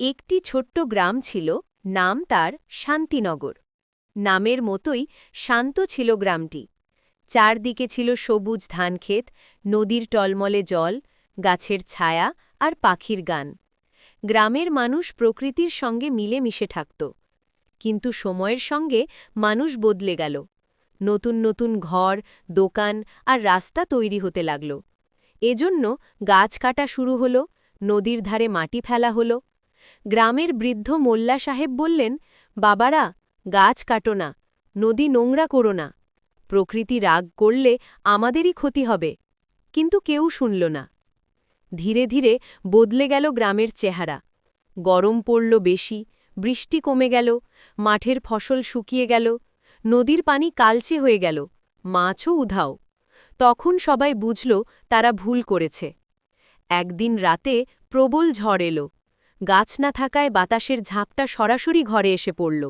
একটি ছোট্ট গ্রাম ছিল, নাম তার শান্তিনগর। নামের মতোই শান্ত ছিল গ্রামটি। চারদিকে ছিল সবুজ ধানক্ষেত, নদীর টলমলে জল, গাছের ছায়া আর পাখির গান। গ্রামের মানুষ প্রকৃতির সঙ্গে মিলেমিশে থাকত। কিন্তু সময়ের সঙ্গে মানুষ বদলে গেল। নতুন নতুন ঘর, দোকান আর রাস্তা তৈরি হতে লাগল। এজন্য গাছ কাটা শুরু হলো, নদীর ধারে মাটি ফেলা হলো গ্রামের বৃদ্ধ মোল্লা সাহেব বললেন, বাবারা, গাছ কাটো না, নদী নোংরা করো না। প্রকৃতি রাগ করলে আমাদেরই ক্ষতি হবে। কিন্তু কেউ শুনল না। ধীরে ধীরে বদলে গেল গ্রামের চেহারা। গরম পড়ল বেশি, বৃষ্টি কমে গেল, মাঠের ফসল শুকিয়ে গেল, নদীর পানি কালচে হয়ে গেল, মাছও উধাও। তখন সবাই বুঝল তারা ভুল করেছে। একদিন রাতে প্রবল ঝড় এলো। গাছ না থাকায় বাতাসের ঝাঁপটা সরাসরি ঘরে এসে পড়ল।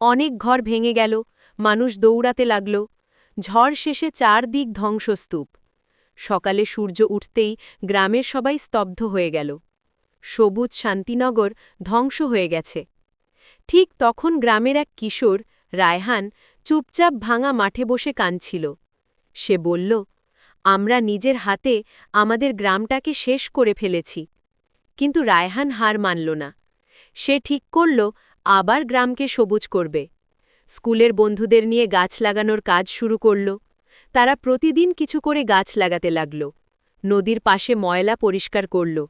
অনেক ঘর ভেঙে গেল, মানুষ দৌড়াতে লাগল। ঝড় শেষে চারদিক ধ্বংসস্তূপ। সকালে সূর্য উঠতেই গ্রামের সবাই স্তব্ধ হয়ে গেল। সবুজ শান্তিনগর ধ্বংস হয়ে গেছে। ঠিক তখন গ্রামের এক কিশোর, রায়হান, চুপচাপ ভাঙা মাঠে বসে কাঁদছিল। সে বলল, আমরা নিজের হাতে আমাদের গ্রামটাকে শেষ করে ফেলেছি। কিন্তু রায়হান হার মানল না। সে ঠিক করল, আবার গ্রামকে সবুজ করবে। স্কুলের বন্ধুদের নিয়ে গাছ লাগানোর কাজ শুরু করল। তারা প্রতিদিন কিছু করে গাছ লাগাতে লাগল। নদীর পাশে ময়লা পরিষ্কার করল।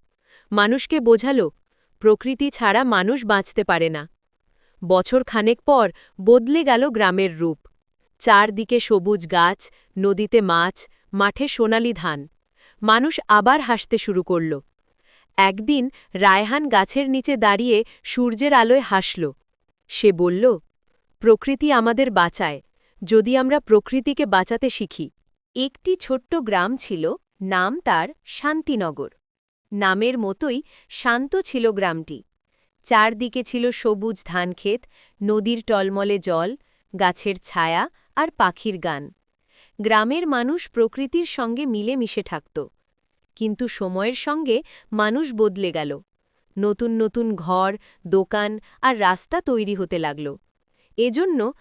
মানুষকে বোঝাল, প্রকৃতি ছাড়া মানুষ বাঁচতে পারে না। বছর খানেক পর বদলে গেল গ্রামের রূপ। চারদিকে সবুজ গাছ, নদীতে মাছ, মাঠে সোনালি ধান। মানুষ আবার হাসতে শুরু করল। একদিন রায়হান গাছের নিচে দাঁড়িয়ে সূর্যের আলোয় হাসল। সে বলল, প্রকৃতি আমাদের বাঁচায়, যদি আমরা প্রকৃতিকে বাঁচাতে শিখি। একটি ছোট্ট গ্রাম ছিল, নাম তার শান্তিনগর। নামের মতোই শান্ত ছিল গ্রামটি। চারদিকে ছিল সবুজ ধানক্ষেত, নদীর টলমলে জল, গাছের ছায়া আর পাখির গান। গ্রামের মানুষ প্রকৃতির সঙ্গে মিলেমিশে থাকত। কিন্তু সময়ের সঙ্গে মানুষ বদলে গেল। নতুন নতুন ঘর, দোকান আর রাস্তা তৈরি হতে লাগল। এজন্য